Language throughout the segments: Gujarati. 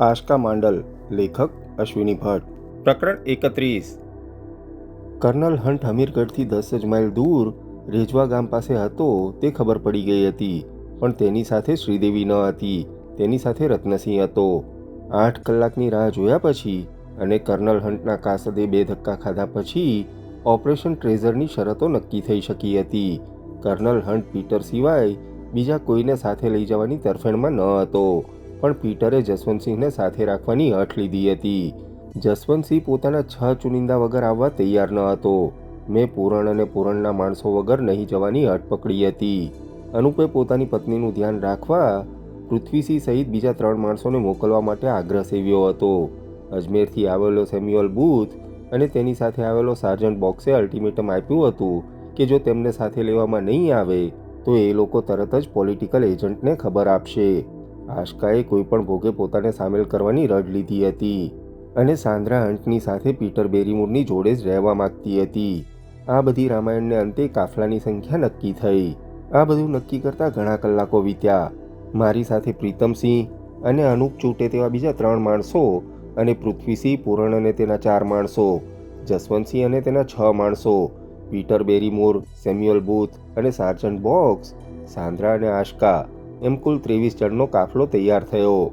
આશકા માંડલ લેખક અશ્વિની ભટ્ટ. પ્રકરણ એકત્રીસ. કર્નલ હન્ટ હમીરગઢથી દસ જ માઇલ દૂર રેજવા ગામ પાસે હતો તે ખબર પડી ગઈ હતી પણ તેની સાથે શ્રીદેવી ન હતી તેની સાથે રત્નસિંહ હતો. આઠ કલાકની રાહ જોયા પછી અને કર્નલ હન્ટના કાસદે બે ધક્કા ખાધા પછી ઓપરેશન ટ્રેઝરની શરતો નક્કી થઈ શકી હતી. કર્નલ હન્ટ પીટર સિવાય બીજા કોઈને સાથે લઈ જવાની તરફેણમાં ન હતો. પણ પીટરે જસવંતસિંહને સાથે રાખવાની હઠ લીધી હતી. જસવંતસિંહ પોતાના છ ચુનિંદા વગર આવવા તૈયાર ન હતો. મેં પૂરણ અને પૂરણના માણસો વગર નહીં જવાની અટ પકડી હતી. અનુપે પોતાની પત્નીનું ધ્યાન રાખવા પૃથ્વીસિંહ સહિત બીજા ત્રણ માણસોને મોકલવા માટે આગ્રહ સેવ્યો હતો. અજમેરથી આવેલો સેમ્યુઅલ બૂથ અને તેની સાથે આવેલો સાર્જન્ટ બોક્સે અલ્ટિમેટમ આપ્યું હતું કે જો તેમને સાથે લેવામાં નહીં આવે, તો એ લોકો તરત જ પોલિટિકલ એજન્ટને ખબર આપશે. આશકાએ કોઈપણ ભોગે પોતાને સામેલ કરવાની રડ લીધી હતી અને સાંદ્રા હંટની સાથે પીટર બેરીમૂરની જોડે જ રહેવા માંગતી હતી. આ બધી રામાયણને અંતે કાફલાની સંખ્યા નક્કી થઈ. આ બધું નક્કી કરતાં ઘણા કલાકો વીત્યા. મારી સાથે પ્રીતમસિંહ અને અનુપ ચૂંટે તેવા બીજા ત્રણ માણસો અને પૃથ્વીસિંહ પૂરણ અને તેના ચાર માણસો, જસવંતસિંહ અને તેના છ માણસો, પીટર બેરીમોર સેમ્યુઅલ બૂથ અને સાર્જન્ટ બોક્સ, સાંદ્રા અને આશકા એમ કુલ ત્રેવીસ જણનો કાફલો તૈયાર થયો.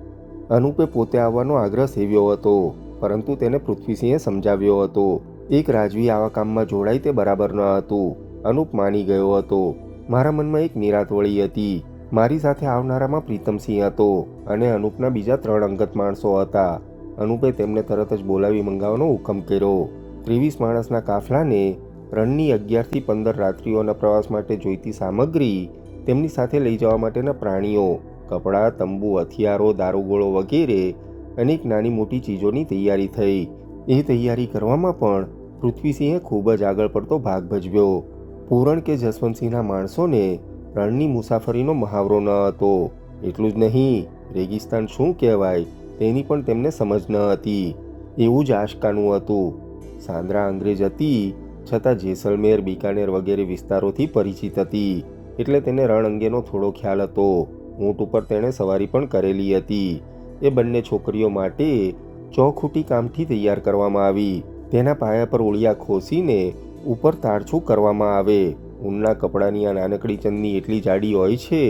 અનુપે પોતે આવવાનો આગ્રહ સેવ્યો હતો, પરંતુ તેને પૃથ્વીસિંહે સમજાવ્યો હતો. એક રાજવી આવા કામમાં જોડાય તે બરાબર ન હતું. અનુપ માની ગયો હતો, મારા મનમાં એક નિરાત વળી હતી. મારી સાથે આવનારામાં પ્રીતમસિંહ હતો અને અનુપના બીજા ત્રણ અંગત માણસો હતા. અનુપે તેમને તરત જ બોલાવી મંગાવવાનો હુકમ કર્યો. ત્રેવીસ માણસના કાફલાને રણની અગિયારથી પંદર રાત્રિઓના પ્રવાસ માટે જોઈતી સામગ્રી તેમની સાથે લઈ જવા માટેના પ્રાણીઓ, કપડાં, તંબુ, હથિયારો, દારૂગોળો વગેરે અનેક નાની મોટી ચીજોની તૈયારી થઈ. એ તૈયારી કરવામાં પણ પૃથ્વીસિંહે ખૂબ જ આગળ પડતો ભાગ ભજવ્યો. પૂરણ કે જસવંતસિંહના માણસોને રણની મુસાફરીનો મહાવરો ન હતો. એટલું જ નહીં, રેગિસ્તાન શું કહેવાય તેની પણ તેમને સમજ ન હતી. એવું જ આશકાનું હતું. સાંદ્રા અંગ્રેજ હતી, છતાં જેસલમેર, બિકાનેર વગેરે વિસ્તારોથી પરિચિત હતી. એટલે તેને રણ અંગેનો થોડો ખ્યાલ હતો. ઊંટ ઉપર તેણે સવારી પણ કરેલી હતી. એ બંને છોકરીઓ માટે ચોખૂટી કામથી તૈયાર કરવામાં આવી. તેના પાયા પર ઓળિયા ખોસીને ઉપર તાળછું કરવામાં આવે. ઊનના કપડાની આ નાનકડી ચંદની એટલી જાડી હોય છે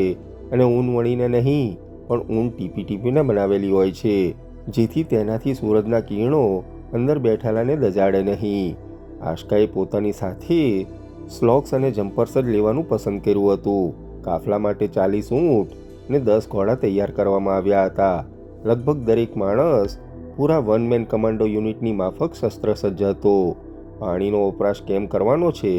અને ઊન વણીને નહીં, પણ ઊન ટીપી ટીપીને બનાવેલી હોય છે, જેથી તેનાથી સૂરજના કિરણો અંદર બેઠેલાને દજાડે નહીં. આશકાએ પોતાની સાથે સ્લોક્સ અને જમ્પર્સ જ લેવાનું પસંદ કર્યું હતું. કાફલા માટે ચાલીસ ઊંટ ને દસ ઘોડા તૈયાર કરવામાં આવ્યા હતા. લગભગ દરેક માણસ પૂરા વન મેન કમાન્ડો યુનિટની માફક શસ્ત્રસજ્જ હતો. પાણીનો વપરાશ કેમ કરવાનો છે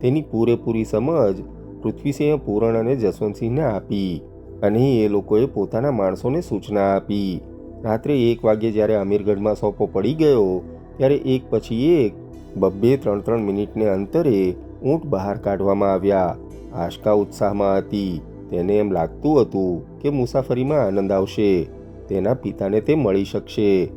તેની પૂરેપૂરી સમજ પૃથ્વીસિંહે પૂરણ અને જસવંતસિંહને આપી અને એ લોકોએ પોતાના માણસોને સૂચના આપી. રાત્રે એક વાગ્યે જ્યારે અમીરગઢમાં સોંપો પડી ગયો, ત્યારે એક પછી એક બબ્બે ત્રણ ત્રણ મિનિટને અંતરે ઊંટ બહાર કાઢવામાં આવ્યા. આશકા ઉત્સાહમાં હતી. તેને એમ લાગતું હતું કે મુસાફરીમાં આનંદ આવશે. તેના પિતાને તે મળી શકશે.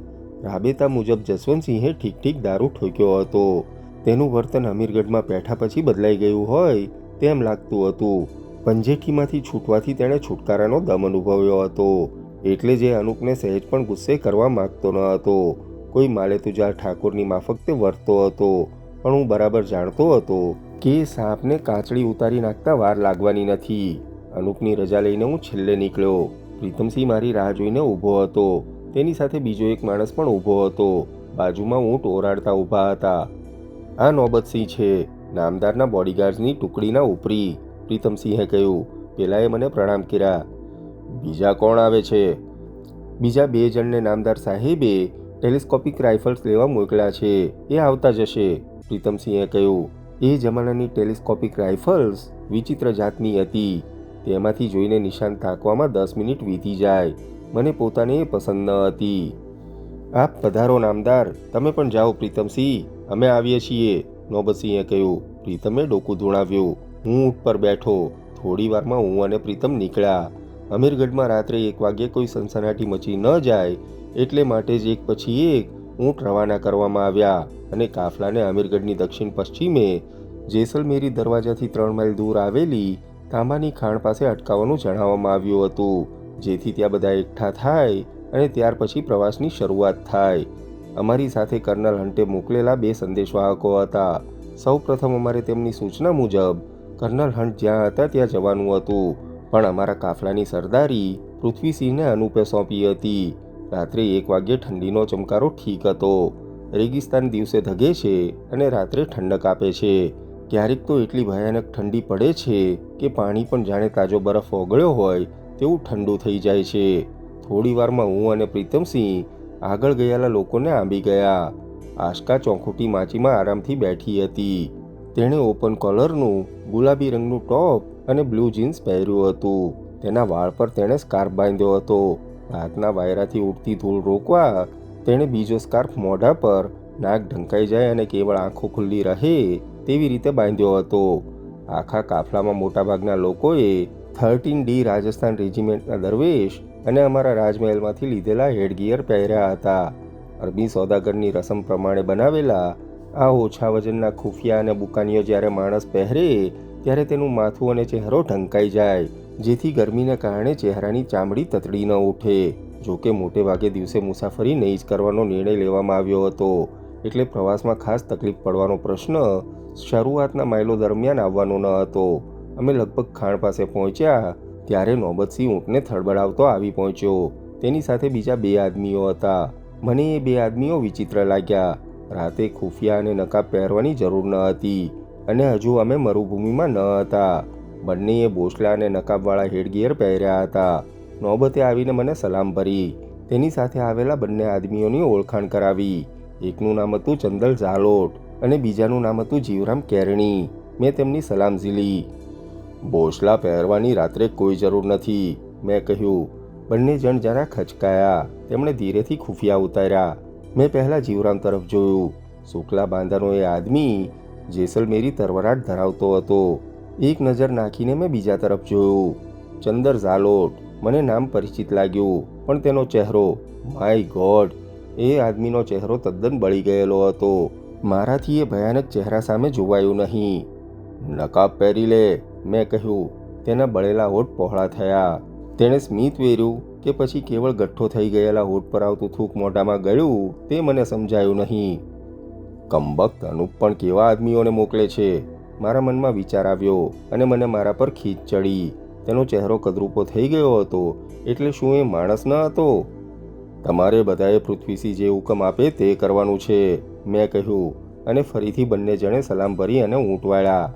રાબેતા મુજબ જસવંતસિંહે ઠીક ઠીક દારૂ ઠોક્યો હતો. તેનું વર્તન અમીરગઢમાં બેઠા પછી બદલાઈ ગયું હોય તેમ લાગતું હતું. પંજેઠીમાંથી છૂટવાથી તેણે છુટકારાનો દમ અનુભવ્યો હતો. એટલે જે અનુપને સહેજ પણ ગુસ્સે કરવા માગતો ન હતો. કોઈ માલેતુજાર ઠાકોરની માફક તે વર્તતો હતો. પણ હું બરાબર જાણતો હતો. કે સાપને કાચડી ઉતારી નાખતા વાર લાગવાની નથી. અનુપની રજા લઈને હું છેલ્લે નીકળ્યો. પ્રીતમસિંહ મારી રાહ જોઈને ઊભો હતો. તેની સાથે બીજો એક માણસ પણ ઊભો હતો. બાજુમાં ઊંટ ઓરાડતા ઊભા હતા. આ નોબતસિંહ છે. નામદારના બોડીગાર્ડ્સની ટુકડીના ઉપરી. પ્રીતમસિંહે કહ્યું, પેલાએ મને પ્રણામ કર્યા. બીજા કોણ આવે છે? બીજા બે જણને નામદાર સાહેબે ટેલિસ્કોપિક રાઇફલ્સ લેવા મોકલ્યા છે. એ આવતા જશે. પ્રીતમસિંહે કહ્યું એ જમાનાની ટેલિસ્કોપિક રાઇફલ્સ વિચિત્ર જાતની હતી. તેમાંથી જોઈને નિશાન તાકવામાં દસ મિનિટ વીતી જાય. મને પોતાને એ પસંદ ન હતી. આપ પધારો નામદાર, તમે પણ જાઓ પ્રીતમસિંહ. અમે આવીએ છીએ નોબતસિંહે કહ્યું. પ્રીતમે ડોકું ધૂણાવ્યું. હું ઊંટ પર બેઠો. થોડી વારમાં હું અને પ્રીતમ નીકળ્યા. અમીરગઢમાં રાત્રે એક વાગ્યે કોઈ સનસનાટી મચી ન જાય, એટલે માટે જ એક પછી એક ઊંટ રવાના કરવામાં આવ્યા અને કાફલાને અમીરગઢની દક્ષિણ પશ્ચિમે જેસલમેરી દરવાજાથી ત્રણ માઇલ દૂર આવેલી તાંબાની ખાણ પાસે અટકાવવાનું જણાવવામાં આવ્યું હતું. જેથી ત્યાં બધા એકઠા થાય અને ત્યાર પછી પ્રવાસની શરૂઆત થાય. અમારી સાથે કર્નલ હન્ટે મોકલેલા બે સંદેશવાહકો હતા. સૌ પ્રથમ અમારે તેમની સૂચના મુજબ કર્નલ હન્ટ જ્યાં હતા ત્યાં જવાનું હતું. પણ અમારા કાફલાની સરદારી પૃથ્વીસિંહને અનુપે સોંપી હતી. રાત્રે એક વાગ્યે ઠંડીનો ચમકારો ઠીક હતો. રેગિસ્તાન દિવસે ધગે છે અને રાત્રે ઠંડક આપે છે. ક્યારેક તો એટલી ભયાનક ઠંડી પડે છે કે પાણી પણ જાણે તાજો બરફ ઓગળ્યો હોય તેવું ઠંડુ થઈ જાય છે. થોડી વારમાં હું અને પ્રીતમસિંહ આગળ ગયેલા લોકોને આંબી ગયા. આશકા ચોખુટી માચીમાં આરામથી બેઠી હતી. તેણે ઓપન કોલરનું, ગુલાબી રંગનું ટોપ અને બ્લુ જીન્સ પહેર્યું હતું. તેના વાળ પર તેણે સ્કાર્ફ બાંધ્યો હતો. હાથના વાયરાથી ઉડતી ધૂળ રોકવા તેણે બીજો સ્કાર્ફ મોઢા પર નાક ઢંકાઈ જાય અને કેવળ આંખો ખુલ્લી રહે તેવી રીતે બાંધ્યો હતો. આખા કાફલામાં મોટાભાગના લોકોએ થર્ટીન ડી રાજસ્થાન રેજિમેન્ટના દરવેશ અને અમારા રાજમહેલમાંથી લીધેલા હેડગિયર પહેર્યા હતા. અરબી સોદાગરની રસમ પ્રમાણે બનાવેલા આ ઓછા વજનના ખુફિયા અને બુકાનીઓ જ્યારે માણસ પહેરે ત્યારે તેનું માથું અને ચહેરો ઢંકાઈ જાય. જેથી ગરમીને કારણે ચહેરાની ચામડી તતડી ન ઉઠે. જોકે મોટે ભાગે દિવસે મુસાફરી નહીં જ કરવાનો નિર્ણય લેવામાં આવ્યો હતો. એટલે પ્રવાસમાં ખાસ તકલીફ પડવાનો પ્રશ્ન શરૂઆતના માઇલો દરમિયાન આવવાનો ન હતો. અમે લગભગ ખાણ પાસે પહોંચ્યા, ત્યારે નોબતસિંહ ઊંટને થડબડાવતો આવી પહોંચ્યો. તેની સાથે બીજા બે આદમીઓ હતા. મને એ બે આદમીઓ વિચિત્ર લાગ્યા. રાતે ખુફિયા અને નકાબ પહેરવાની જરૂર ન હતી અને હજુ અમે મરુભૂમિમાં ન હતા. બંનેએ બોસલા અને નકાબવાળા હેડગિયર પહેર્યા હતા. નોબતે આવીને મને સલામ ભરી. તેની સાથે આવેલા બંને આદમીઓની ઓળખાણ કરાવી. એકનું નામ હતું ચંદલ ઝાલોટ અને બીજાનું નામ હતું જીવરામ કેરણી. મેં તેમની સલામ ઝીલી. બોસલા પહેરવાની રાત્રે કોઈ જરૂર નથી, મેં કહ્યું. બંને જણ જરા ખચકાયા. તેમણે ધીરેથી ખુફિયા ઉતાર્યા. મેં પહેલાં જીવરામ તરફ જોયું. શુક્લા બાંધાનો એ આદમી જેસલમેરી તરવરાટ ધરાવતો હતો. એક નજર નાખીને મેં બીજા તરફ જોયું. ચંદર ઝાલોટ, મને નામ પરિચિત લાગ્યું, પણ તેનો ચહેરો માય ગોડ એ આદમીનો ચહેરો તદ્દન બળી ગયેલો હતો. મારાથી એ ભયાનક ચહેરા સામે જોવાયું નહીં. નકાબ પહેરી લે, મેં કહ્યું. તેના બળેલા હોઠ પહોળા થયા. તેણે સ્મિત વેર્યું કે પછી કેવળ ગઠ્ઠો થઈ ગયેલા હોઠ પર આવતું થૂક મોઢામાં ગળ્યું, તે મને સમજાયું નહીં. કંબક અનુપ પણ કેવા આદમીઓને મોકલે છે? મારા મનમાં વિચાર આવ્યો અને મને મારા પર ખીચ ચડી. તેનો ચહેરો કદરૂપો થઈ ગયો હતો, એટલે શું એ માણસ ન હતો? તમારે બધાએ પૃથ્વીસિંહ જે હુકમ આપે તે કરવાનું છે, મેં કહ્યું. અને ફરીથી બંને જણે સલામ ભરી અને ઊંટવાળ્યા.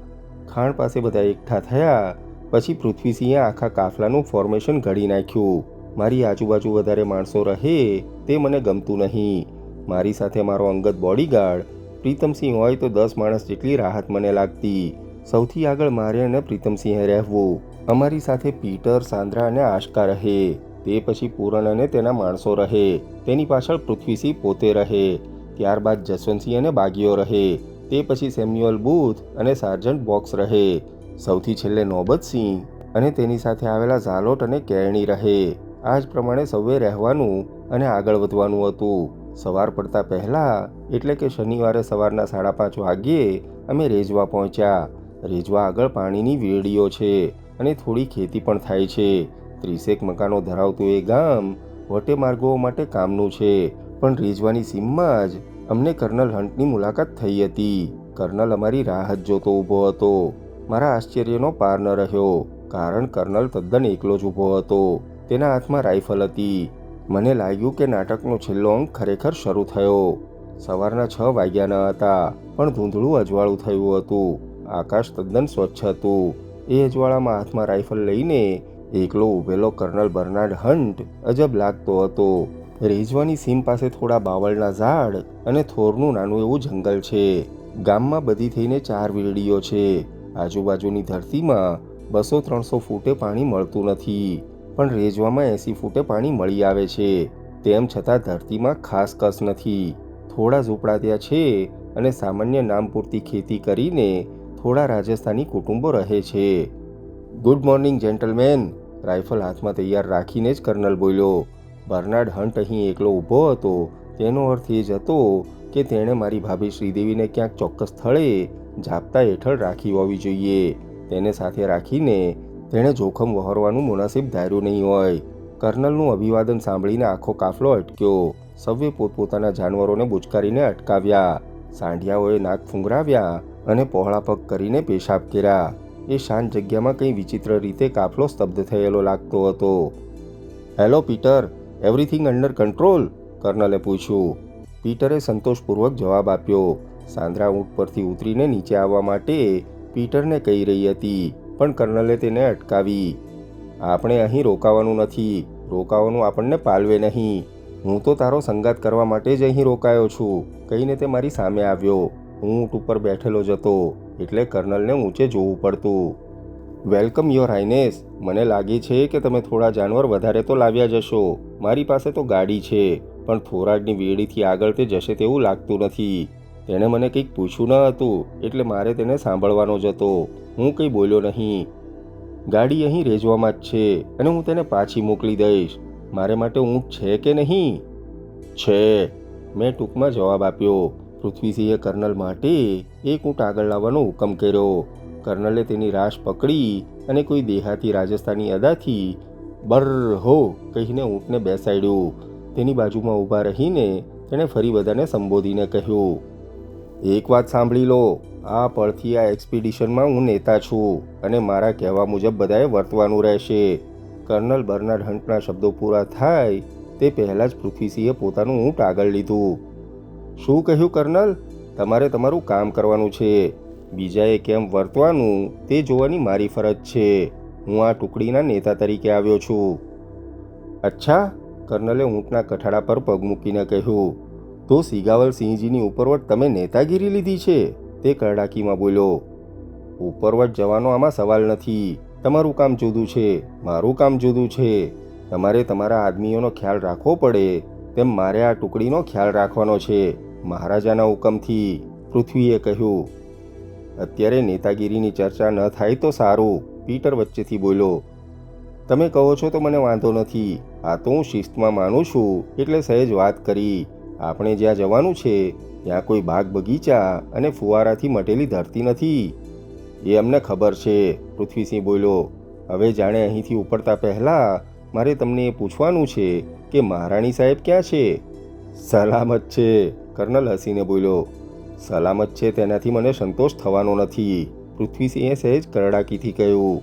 ખાણ પાસે બધા એકઠા થયા. પછી પૃથ્વીસિંહે આખા કાફલાનું ફોર્મેશન ઘડી નાખ્યું. મારી આજુબાજુ વધારે માણસો રહે તે મને ગમતું નહીં. મારી સાથે મારો અંગત બોડીગાર્ડ પ્રીતમસિંહ હોય તો દસ માણસ જેટલી રાહત મને લાગતી. સૌથી આગળ મારે અને પ્રીતમસિંહે રહેવું. અમારી સાથે પીટર, સાંદ્રા અને આશકા રહે. તે પછી પૂરણ અને તેના માણસો રહે. તેની પાછળ પૃથ્વીસિંહ પોતે રહે. ત્યારબાદ જસવંતસિંહ અને બાગીઓ રહે. તે પછી સેમ્યુઅલ બૂથ અને સાર્જન્ટ બોક્સ રહે. સૌથી છેલ્લે નોબતસિંહ અને તેની સાથે આવેલા ઝાલોટ અને કેરણી રહે. આ જ પ્રમાણે સૌએ રહેવાનું અને આગળ વધવાનું હતું. સવાર પડતા પહેલાં, એટલે કે શનિવારે સવારના સાડા પાંચ વાગ્યે, અમે રેજવા પહોંચ્યા. રેજવા આગળ પાણીની વેડીઓ છે અને થોડી ખેતી પણ થાય છે. ત્રીસેક મકાનો ધરાવતું એ ગામ વટે માર્ગો માટે કામનું છે. પણ રેજવાની સીમમાં જ અમને કર્નલ હન્ટની મુલાકાત થઈ હતી. કર્નલ અમારી રાહત જોતો ઊભો હતો. મારા આશ્ચર્યનો પાર ન રહ્યો, કારણ કર્નલ તદ્દન એકલો જ ઊભો હતો. તેના હાથમાં રાઇફલ હતી. મને લાગ્યું કે નાટકનો છેલ્લો અંક ખરેખર શરૂ થયો. સવારના છ વાગ્યાના હતા, પણ ધૂંધળું અજવાળું થયું હતું. આકાશ તદ્દન સ્વચ્છ હતું. એ અજવાળામાં હાથમાં રાઇફલ લઈને એકલો ઊભેલો કર્નલ બર્નાર્ડ હન્ટ અજબ લાગતો હતો. રેજવાની સીમ પાસે થોડા બાવળના ઝાડ અને થોરનું નાનું એવું જંગલ છે. ગામમાં બધી થઈને ચાર વીરડીઓ છે. આજુબાજુની ધરતીમાં બસો ત્રણસો ફૂટે પાણી મળતું નથી. પણ રેજવામાં એંસી ફૂટે પાણી મળી આવે છે. તેમ છતાં ધરતીમાં ખાસ કસ નથી. થોડા ઝૂંપડા ત્યાં છે અને સામાન્ય નામ પૂરતી ખેતી કરીને થોડા રાજસ્થાની કુટુંબો રહે છે. Good morning, gentleman! રાઇફલ હાથમાં તૈયાર રાખીને જ કર્નલ બોલ્યો. બર્નાર્ડ હન્ટ અહીં એકલો ઊભો હતો. તેનો અર્થ એ જ હતો કે તેણે મારી ભાભી શ્રીદેવીને ક્યાંક ચોક્કસ સ્થળે જાપતા હેઠળ રાખી હોવી જોઈએ. તેને સાથે રાખીને તેણે જોખમ વહોરવાનું મુનાસિબ ધાર્યું નહીં હોય. કર્નલનું અભિવાદન સાંભળીને આખો કાફલો અટક્યો. સૌએ પોતપોતાના જાનવરોને બુચકારીને અટકાવ્યા. સાંઢિયાઓએ નાક ફૂંગરાવ્યા અને પહોળા પગ કરીને પેશાબ કર્યા. એ શાંત જગ્યામાં કંઈ વિચિત્ર રીતે કાફલો સ્તબ્ધ થયેલો લાગતો હતો. Hello, Peter. Everything under control? કર્નલે પૂછ્યું. પીટરે સંતોષપૂર્વક જવાબ આપ્યો. સાંદ્રા ઊંટ પરથી ઉતરીને નીચે આવવા માટે પીટરને કહી રહી હતી. પણ કર્નલે તેને અટકાવી. આપણે અહીં રોકાવાનું નથી. રોકાવાનું આપણને પાલવે નહીં. હું તો તારો સંગાત કરવા માટે જ અહીં રોકાયો છું કહીને તે મારી સામે આવ્યો. હું ઊંટ ઉપર બેઠેલો જતો, એટલે કર્નલને ઊંચે જોવું પડતું. Welcome, your highness. મને લાગે છે કે તમે થોડા જાનવર વધારે તો લાવ્યા જશો. મારી પાસે તો ગાડી છે, પણ થોરાડની વેડીથી આગળ તે જશે તેવું લાગતું નથી. તેણે મને કંઈક પૂછ્યું ન હતું, એટલે મારે તેને સાંભળવાનો જ હતો. હું કંઈ બોલ્યો નહીં. ગાડી અહીં રેજવામાં જ છે, અને હું તેને પાછી મોકલી દઈશ. મારે માટે ઊંટ છે કે નહીં? છે. મેં ટૂંકમાં જવાબ આપ્યો. પૃથ્વીસિંહે કર્નલ માટે એક ઊંટ આગળ લાવવાનો હુકમ કર્યો. કર્નલે તેની રાશ પકડી અને કોઈ દેહાતી રાજસ્થાની અદાથી બર હો કહીને ઊંટને બેસાડ્યું. તેની બાજુમાં ઊભા રહીને તેણે ફરી બધાને સંબોધીને કહ્યું એક વાત સાંભળી લો. આ પરથી આ એક્સપિડિશનમાં હું નેતા છું અને મારા કહેવા મુજબ બધાએ વર્તવાનું રહેશે. કર્નલ બર્નાર્ડ હન્ટના શબ્દો પૂરા થાય તે પહેલાં જ પૃથ્વીસિંહે પોતાનું ઊંટ આગળ લીધું. શું કહ્યું કર્નલ? તમારે તમારું કામ કરવાનું છે. બીજાએ કેમ વર્તવાનું તે જોવાની મારી ફરજ છે. હું આ ટુકડીના નેતા તરીકે આવ્યો છું. અચ્છા, કર્નલે ઊંટના કઠાડા પર પગ મૂકીને કહ્યું. તો સિગાવલ સિંહજીની ઉપરવટ તમે નેતાગીરી લીધી છે? તે કરડાકીમાં બોલ્યો, ઉપરવટ જવાનો આમાં સવાલ નથી. તમારું કામ જુદું છે, મારું કામ જુદું છે. તમારે તમારા આદમીઓનો ખ્યાલ રાખવો પડે. તેમ મારે આ ટુકડીનો ખ્યાલ રાખવાનો છે. મહારાજાના હુકમથી. પૃથ્વીએ કહ્યું, અત્યારે નેતાગીરીની ચર્ચા ન થાય તો સારું. પીટર વચ્ચેથી બોલ્યો, તમે કહો છો તો મને વાંધો નથી. આ તો હું શિસ્તમાં માનું છું. એટલે સહેજ વાત કરી. આપણે જ્યાં જવાનું છે, ત્યાં કોઈ બાગ બગીચા અને ફુવારાથી મટેલી ધરતી નથી. એ અમને ખબર છે. પૃથ્વીસિંહ બોલ્યો, હવે જાણે અહીંથી ઉપડતા પહેલાં મારે તમને એ પૂછવાનું છે કે મહારાણી સાહેબ ક્યાં છે? સલામત છે, કર્નલ હસીને બોલ્યો. સલામત છે તેનાથી મને સંતોષ થવાનો નથી, પૃથ્વીસિંહે સહેજ કરડાકીથી કહ્યું.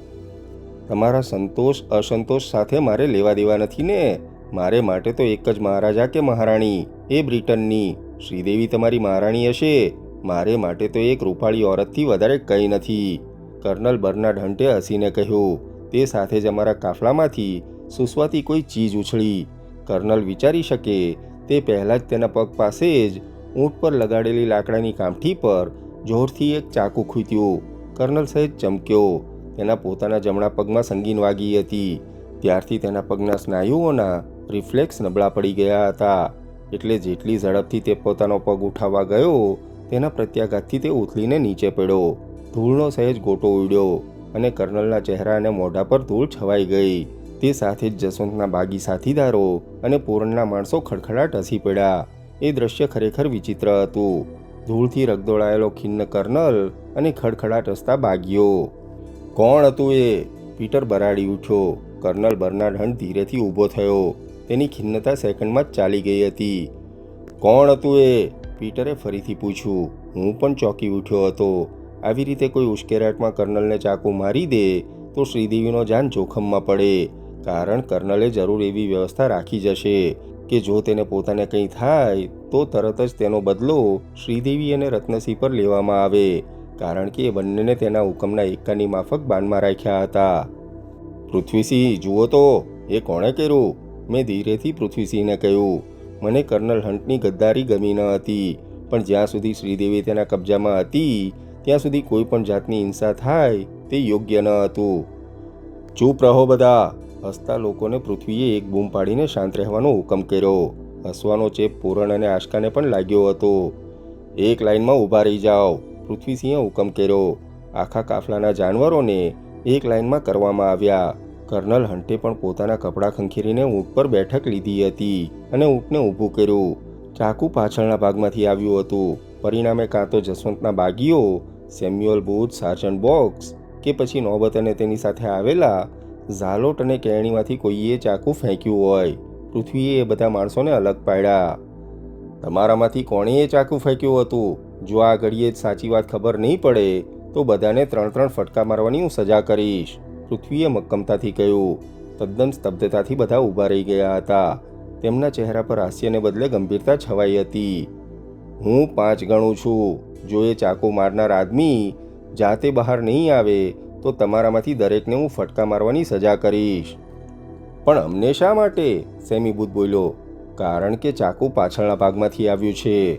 તમારા સંતોષ અસંતોષ સાથે મારે લેવા દેવા નથી ને? મારે માટે તો એક જ મહારાજા કે મહારાણી? એ બ્રિટનની. શ્રીદેવી તમારી મહારાણી હશે. મારે માટે તો એક રૂપાળી ઓરતથી વધારે કંઈ નથી. કર્નલ બર્નાડ હન્ટે હસીને કહ્યું, તે સાથે જ અમારા કાફલામાંથી સુસવાતી કોઈ ચીજ ઉછળી. કર્નલ વિચારી શકે, તે પહેલાં જ તેના પગ પાસે જ ઊંટ પર લગાડેલી લાકડાની કામઠી પર જોરથી એક ચાકુ ખૂત્યું કર્નલ સહેજ ચમક્યો. તેના પોતાના જમણા પગમાં સંગીન વાગી હતી. ત્યારથી તેના પગના સ્નાયુઓના રિફ્લેક્સ નબળા પડી ગયા હતા. એટલે જેટલી ઝડપથી તે પોતાનો પગ ઉઠાવવા ગયો, તેના પ્રત્યાઘાતથી તે ઉથલીને નીચે પડ્યો. ધૂળનો સહેજ ગોટો ઉડ્યો અને કર્નલના ચહેરા અને મોઢા પર ધૂળ છવાઈ ગઈ. તે સાથે જ જસવંતના બાગી સાથીદારો અને પૂરણના માણસો ખડખડાટ હસી પડ્યા. એ દ્રશ્ય ખરેખર વિચિત્ર હતું. ધૂળથી રગદોળાયેલો ખિન્ન કર્નલ અને ખડખડાટ હસતા બાગીઓ. કોણ હતું એ? પીટર બરાડી ઉઠ્યો. કર્નલ બર્નાર્ડ હન્ટ ધીરેથી ઊભો થયો. તેની ખિન્નતા સેકન્ડમાં જ ચાલી ગઈ હતી. કોણ હતું એ? પીટરે ફરીથી પૂછ્યું. હું પણ ચોંકી ઉઠ્યો હતો. આવી રીતે કોઈ ઉશ્કેરાટમાં કર્નલને ચાકુ મારી દે, તો શ્રીદેવીનો જાન જોખમમાં પડે. કારણ કર્નલે જરૂર એવી વ્યવસ્થા રાખી જશે કે જો તેને પોતાને કંઈ થાય, તો તરત જ તેનો બદલો શ્રીદેવી અને રત્નસિંહ પર લેવામાં આવે, કારણ કે એ બંનેને તેના હુકમના એકાની માફક બાનમાં રાખ્યા હતા. પૃથ્વીસિંહ, જુઓ તો, એ કોણે કર્યું? મેં ધીરેથી પૃથ્વીસિંહને કહ્યું, મને કર્નલ હન્ટની ગદ્દારી ગમી ન હતી, પણ જ્યાં સુધી શ્રીદેવી તેના કબજામાં હતી, ત્યાં સુધી કોઈ પણ જાતની હિંસા થાય તે યોગ્ય ન હતું. ચૂપ રહો બધા, હસતા લોકોને પૃથ્વીએ એક બૂમ પાડીને શાંત રહેવાનો હુકમ કર્યો. હસવાનો ચેપ પૂરણ અને આશકાને પણ લાગ્યો હતો. એક લાઇનમાં ઊભા રહી જાઓ, પૃથ્વીસિંહે હુકમ કર્યો. આખા કાફલાના જાનવરોને એક લાઇનમાં કરવામાં આવ્યા. કર્નલ હન્ટે પણ પોતાના કપડાં ખંખેરીને ઊંટ પર બેઠક લીધી હતી અને ઊંટને ઊભું કર્યું. ચાકુ પાછળના ભાગમાંથી આવ્યું હતું. પરિણામે કાં તો જસવંતના બાગીઓ, સેમ્યુઅલ બુથ સાર્જન બોક્સ કે પછી નોબત અને તેની સાથે આવેલા ઝાલોટ અને કેણીમાંથી કોઈએ ચાકુ ફેંક્યું હોય. પૃથ્વીએ એ બધા માણસોને અલગ પાડ્યા. તમારામાંથી કોણે એ ચાકુ ફેંક્યું હતું? જો આ ઘડીએ જ સાચી વાત ખબર નહીં પડે, તો બધાને ત્રણ ત્રણ ફટકા મારવાની હું સજા કરીશ. પૃથ્વીએ મક્કમતાથી કહ્યું, તદ્દન સ્તબ્ધતાથી બધા ઊભા રહી ગયા હતા. તેમના ચહેરા પર હાસ્યને બદલે ગંભીરતા છવાઈ હતી. હું પાંચ ગણું છું. જો એ ચાકુ મારનાર આદમી જાતે બહાર નહીં આવે, તો તમારામાંથી દરેકને હું ફટકા મારવાની સજા કરીશ. પણ અમને શા માટે? સેમી બોલ્યો. કારણ કે ચાકુ પાછળના ભાગમાંથી આવ્યું છે.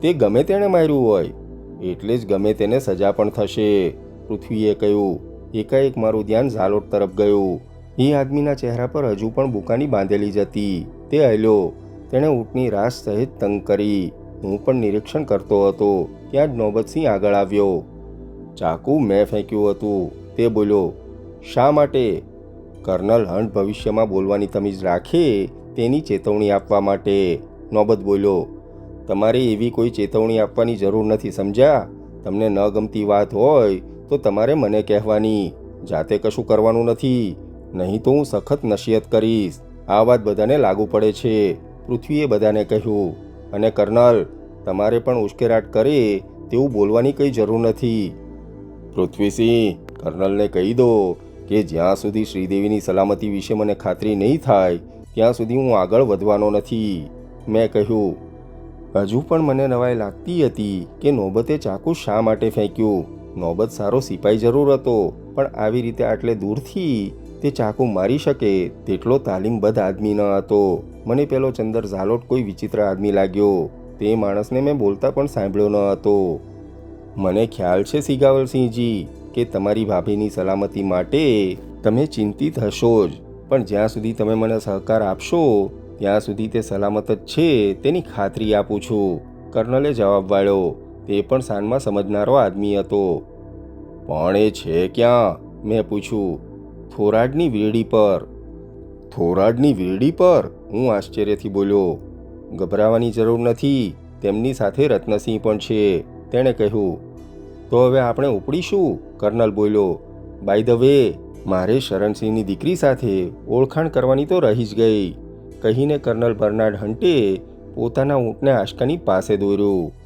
તે ગમે તેણે માર્યું હોય, એટલે જ ગમે તેને સજા પણ થશે, પૃથ્વીએ કહ્યું. એકાએક મારું ધ્યાન ઝાલોટ તરફ ગયું. એ આદમીના ચહેરા પર હજુ પણ બુકાની બાંધેલી જ હતી. તે હલ્યો. તેણે ઊંટની રાસ સહેજ તંગ કરી. હું પણ નિરીક્ષણ કરતો હતો ત્યાં જ નોબતસિંહ આગળ આવ્યો. ચાકુ મેં ફેંક્યું હતું. તે બોલ્યો, શા માટે? કર્નલ હન્ટ ભવિષ્યમાં બોલવાની તમીજ રાખે તેની ચેતવણી આપવા માટે. નોબત બોલ્યો, તમારે એવી કોઈ ચેતવણી આપવાની જરૂર નથી, સમજ્યા? તમને ન ગમતી વાત હોય તો તમારે મને કહેવાની. જાતે કશું કરવાનું નથી. નહીં તો હું સખત નસીહત કરીશ. આ વાત બધાને લાગુ પડે છે. પૃથ્વીએ બધાને કહ્યું. અને કર્નલ, તમારે પણ ઉશ્કેરાટ કરે તેવું બોલવાની કંઈ જરૂર નથી. પૃથ્વીસિંહ, કર્નલને કહી દો કે જ્યાં સુધી શ્રીદેવીની સલામતી વિશે મને ખાતરી નહીં થાય, ત્યાં સુધી હું આગળ વધવાનો નથી. મેં કહ્યું, હજુ પણ મને નવાઈ લાગતી હતી કે નોબતે ચાકુ શા માટે ફેંક્યું? નોબત સારો સિપાઈ જરૂર હતો, પણ આવી રીતે આટલે દૂરથી તે ચાકુ મારી શકે તેટલો તાલીમબદ્ધ આદમી ન હતો. મને પેલો ચંદર ઝાલોટ કોઈ વિચિત્ર આદમી લાગ્યો. તે માણસને મેં બોલતા પણ સાંભળ્યો ન હતો. મને ખ્યાલ છે સિગાવલસિંહજી, કે તમારી ભાભીની સલામતી માટે તમે ચિંતિત હશો જ, પણ જ્યાં સુધી તમે મને સહકાર આપશો, ત્યાં સુધી તે સલામત જ છે તેની ખાતરી આપું છું. કર્નલે જવાબ વાળ્યો, તે પણ સાનમાં સમજનારો આદમી હતો. પણ એ છે ક્યાં? મેં પૂછ્યું થોરાડની વીરડી પર. થોરાડની વીરડી પર? હું આશ્ચર્યથી બોલ્યો. ગભરાવાની જરૂર નથી. તેમની સાથે રત્નસિંહ પણ છે, તેણે કહ્યું. તો હવે આપણે ઉપડીશું? કર્નલ બોલ્યો. બાય ધ વે મારે શરણસિંહની દીકરી સાથે ઓળખાણ કરવાની તો રહી જ ગઈ. કહીને કર્નલ બર્નાર્ડ હન્ટે પોતાના ઊંટને આશકાની પાસે દોર્યું.